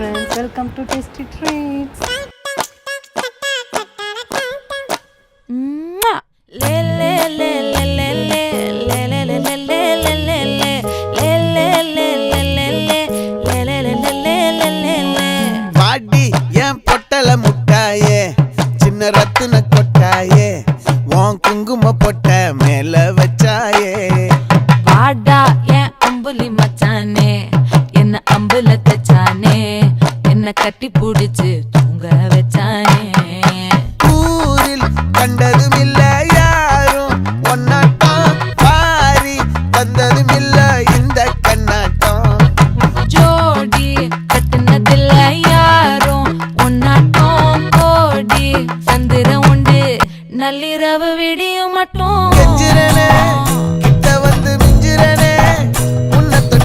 Friends welcome to tasty treats பாடி என் பொட்டல முட்டாயே சின்ன ரத்தின கொட்டாயே உன் குங்கும பொட்ட மேல வச்சாயே என்ன கட்டி பிடிச்சு தூங்க வச்சானே. ஊரில் கண்டதும் இல்ல யாரும் ஒன்னாட்டம் பாரி வந்ததும் இல்ல இந்த கண்ணாட்டம். ஜோடி கட்டினதில்ல யாரும் ஒன்னாட்டம் கோடி சந்திரம் உண்டு நள்ளிரவு விடியும் மட்டும்.